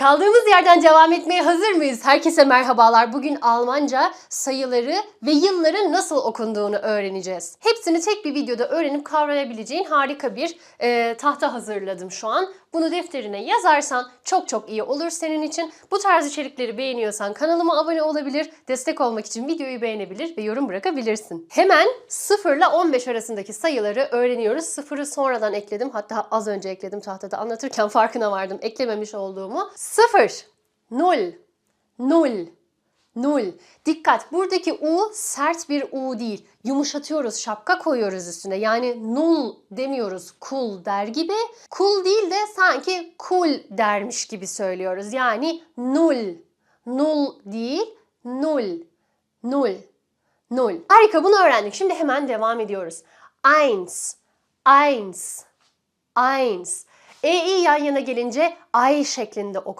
Kaldığımız yerden devam etmeye hazır mıyız? Herkese merhabalar. Bugün Almanca sayıları ve yılların nasıl okunduğunu öğreneceğiz. Hepsini tek bir videoda öğrenip kavrayabileceğin harika bir e, tahta hazırladım şu an. Bunu defterine yazarsan çok çok iyi olur senin için. Bu tarz içerikleri beğeniyorsan kanalıma abone olabilir, destek olmak için videoyu beğenebilir ve yorum bırakabilirsin. Hemen 0 ile 15 arasındaki sayıları öğreniyoruz. 0'ı sonradan ekledim. Hatta az önce ekledim tahtada anlatırken farkına vardım eklememiş olduğumu. 0, 0, 0, 0. Dikkat buradaki U sert bir U değil. Yumuşatıyoruz, şapka koyuyoruz üstüne. Yani nul demiyoruz cool der gibi. Cool değil de sanki cool dermiş gibi söylüyoruz. Yani nul. Nul değil, nul. Nul. Nul. Harika bunu öğrendik. Şimdi hemen devam ediyoruz. Eins. Eins. Eins. E, i yan yana gelince ay şeklinde